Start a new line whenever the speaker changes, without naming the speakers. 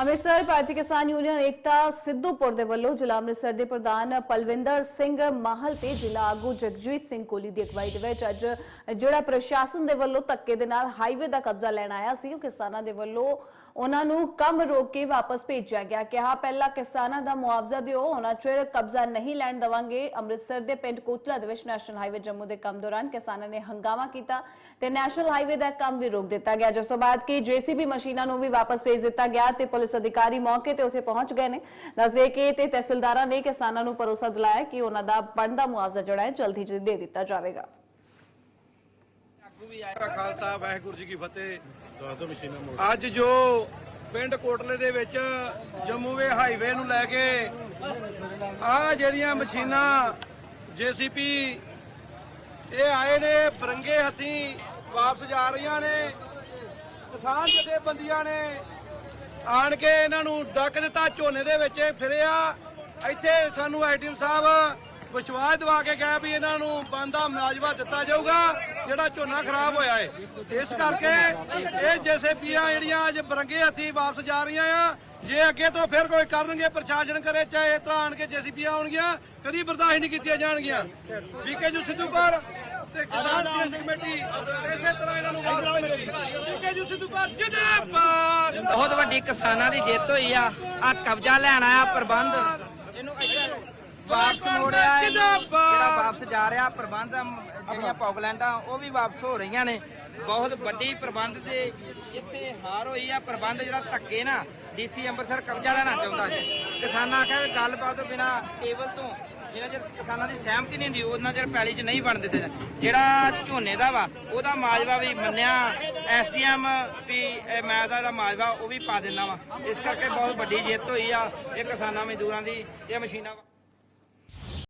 ਅੰਮ੍ਰਿਤਸਰ ਭਾਰਤੀ ਕਿਸਾਨ ਯੂਨੀਅਨ ਏਕਤਾ ਸਿੱਧੂਪੁਰ ਦੇ ਵੱਲੋਂ ਜ਼ਿਲ੍ਹਾ ਅੰਮ੍ਰਿਤਸਰ ਦੇ ਪ੍ਰਧਾਨ ਪਲਵਿੰਦਰ ਸਿੰਘ ਮਾਹਲ ਤੇ ਜ਼ਿਲ੍ਹਾ ਆਗੂ ਜਗਜੀਤ ਸਿੰਘ ਕੋਲੀ ਦੀ ਅਗਵਾਈ ਦੇ ਵਿੱਚ ਅੱਜ ਜਿਹੜਾ ਪ੍ਰਸ਼ਾਸਨ ਦੇ ਵੱਲੋਂ ਧੱਕੇ ਦੇ ਨਾਲ ਹਾਈਵੇ ਦਾ ਕਬਜ਼ਾ ਲੈਣ ਆਇਆ ਸੀ, ਉਹ ਕਿਸਾਨਾਂ ਦੇ ਵੱਲੋਂ ਉਹਨਾਂ ਨੂੰ ਕੰਮ ਰੋਕ ਕੇ ਵਾਪਸ ਭੇਜਿਆ ਗਿਆ। ਕਿਹਾ, ਪਹਿਲਾਂ ਕਿਸਾਨਾਂ ਦਾ ਮੁਆਵਜ਼ਾ ਦਿਓ, ਉਹਨਾਂ ਚਿਰ ਕਬਜ਼ਾ ਨਹੀਂ ਲੈਣ ਦਵਾਂਗੇ। ਅੰਮ੍ਰਿਤਸਰ ਦੇ ਪਿੰਡ ਕੋਟਲਾ ਦੇ ਵਿੱਚ ਨੈਸ਼ਨਲ ਹਾਈਵੇ ਜੰਮੂ ਦੇ ਕੰਮ ਦੌਰਾਨ ਕਿਸਾਨਾਂ ਨੇ ਹੰਗਾਮਾ ਕੀਤਾ ਤੇ ਨੈਸ਼ਨਲ ਹਾਈਵੇ ਦਾ ਕੰਮ ਵੀ ਰੋਕ ਦਿੱਤਾ ਗਿਆ। ਜਿਸ ਤੋਂ ਬਾਅਦ ਕਿ ਜੀਸੀਬੀ ਮਸ਼ੀਨਾਂ ਨੂੰ ਵੀ ਵਾਪਸ ਭੇਜ ਦਿੱਤਾ ਗਿਆ ਤੇ ਪੁਲਿਸ ਅਧਿਕਾਰੀ ਮੌਕੇ ਤੇ ਉੱਥੇ ਪਹੁੰਚ ਗਏ ਨੇ। ਦੱਸਦੇ ਕਿ ਤੇ ਤਹਿਸੀਲਦਾਰਾਂ ਨੇ ਕਿਸਾਨਾਂ ਨੂੰ ਭਰੋਸਾ ਦਿਲਾਇਆ ਕਿ ਉਹਨਾਂ ਦਾ ਬਣਦਾ ਮੁਆਵਜ਼ਾ ਜਿਹੜਾ ਹੈ ਜਲਦੀ ਹੀ ਦੇ ਦਿੱਤਾ ਜਾਵੇਗਾ।
ਦਾ ਖਾਲਸਾ ਵਾਹਿਗੁਰੂ ਜੀ ਕੀ ਫਤਿਹ।
ਦੱਸ ਦੋ ਮਸ਼ੀਨਾਂ ਮੋੜ
ਅੱਜ ਜੋ ਪਿੰਡ ਕੋਟਲੇ ਦੇ ਵਿੱਚ ਜੰਮੂਵੇ ਹਾਈਵੇ ਨੂੰ ਲੈ ਕੇ ਆ ਜਿਹੜੀਆਂ ਮਸ਼ੀਨਾਂ ਜੀਸੀਪੀ ਇਹ ਆਏ ਨੇ ਬਰੰਗੇ ਹੱਥੀਂ ਵਾਪਸ ਜਾ ਰਹੀਆਂ ਨੇ ਕਿਸਾਨ ਜਥੇਬੰਦੀਆਂ ਨੇ ਆਣ ਕੇ ਇਹਨਾਂ ਨੂੰ ਡੱਕ ਦਿੱਤਾ ਝੋਨੇ ਦੇ ਵਿੱਚ ਇਹ ਫਿਰਿਆ। ਇੱਥੇ ਸਾਨੂੰ ਆਈਟੀਐਮ ਸਾਹਿਬ ਵਿਸ਼ਵਾਸ ਦਿਵਾ ਕੇ ਗਏ ਵੀ ਇਹਨਾਂ ਨੂੰ ਬੰਦਾ ਮੁਆਵਜ਼ਾ ਦਿੱਤਾ ਜਾਊਗਾ, ਜਿਹੜਾ ਝੋਨਾ ਖਰਾਬ ਹੋਇਆ ਹੈ ਇਸ ਕਰਕੇ ਇਹ ਜੇਸੇਪੀਆਂ ਜਿਹੜੀਆਂ ਅੱਜ ਬਰੰਗੇ ਹੱਥੀ ਵਾਪਸ ਜਾ ਰਹੀਆਂ ਆ। ਜੇ ਅੱਗੇ ਤੋਂ ਫਿਰ ਕੋਈ ਕਰਨਗੇ, ਪ੍ਰਸ਼ਾਸਨ ਕਰੇ, ਚਾਹੇ ਇਸ ਤਰ੍ਹਾਂ ਆਣ ਕੇ ਜੇਸੀਪੀਆਂ ਆਉਣਗੀਆਂ, ਕਦੀ ਬਰਦਾਸ਼ਤ ਨਹੀਂ ਕੀਤੀਆਂ ਜਾਣਗੀਆਂ। ਵੀਕੇ ਜੂ ਸਿੱਧੂਪੁਰ ਤੇ ਕਿਸਾਨ ਸੰਘਰਸ਼ ਕਮੇਟੀ ਇਸੇ ਤਰ੍ਹਾਂ ਇਹਨਾਂ ਨੂੰ ਵਾਪਸ ਮਿਲੇਗੀ ਵੀਕੇ ਜੂ ਸਿੱਧੂਪੁਰ ਜਿੰਦਾਬਾਦ!
ਬਹੁਤ ਵੱਡੀ ਕਿਸਾਨਾਂ ਦੀ ਜਿੱਤ ਹੋਈ ਆ। ਆ ਕਬਜ਼ਾ ਲੈਣ ਆਇਆ ਪ੍ਰਬੰਧ। ਇਹਨੂੰ ਇੱਧਰ ਵਾਪਸ ਮੋੜਿਆ। ਜਿਹੜਾ ਵਾਪਸ ਜਾ ਰਿਹਾ ਪ੍ਰਬੰਧ, ਜਿਹੜੀਆਂ ਪੌਗਲੈਂਡਾਂ, ਉਹ ਵੀ ਵਾਪਸ ਹੋ ਰਹੀਆਂ ਨੇ। ਬਹੁਤ ਵੱਡੀ ਪ੍ਰਬੰਧ ਦੇ ਇੱਥੇ ਹਾਰ ਹੋਈ ਆ। ਪ੍ਰਬੰਧ ਜਿਹੜਾ ਧੱਕੇ ਨਾ ਡੀਸੀ ਅੰਮ੍ਰਿਤਸਰ ਕਬਜ਼ਾ ਲੈਣਾ ਚਾਹੁੰਦਾ ਸੀ। ਕਿਸਾਨਾਂ ਆਖਿਆ ਗੱਲਬਾਤ ਤੋਂ ਬਿਨਾ ਟੇਬਲ ਤੋਂ ਜਿੰਨਾ ਚਿਰ ਕਿਸਾਨਾਂ ਦੀ ਸਹਿਮਤੀ ਨਹੀਂ ਹੁੰਦੀ, ਉਹਨਾਂ ਚਿਰ ਪੈਲੀ 'ਚ ਨਹੀਂ ਬਣ ਦਿੱਤੇ ਜਿਹੜਾ ਝੋਨੇ ਦਾ ਵਾ, ਉਹਦਾ ਮਾਜਵਾ ਵੀ ਮੰਨਿਆ, ਐਸਡੀਐਮ ਵੀ, ਇਹ ਮੈਂ ਦਾ ਜਿਹੜਾ ਮਾਜਵਾ, ਉਹ ਵੀ ਪਾ ਦਿੰਦਾ ਵਾ। ਇਸ ਕਰਕੇ ਬਹੁਤ ਵੱਡੀ ਜਿੱਤ ਹੋਈ ਆ, ਇਹ ਕਿਸਾਨਾਂ ਮਜ਼ਦੂਰਾਂ ਦੀ, ਇਹ ਮਸ਼ੀਨਾਂ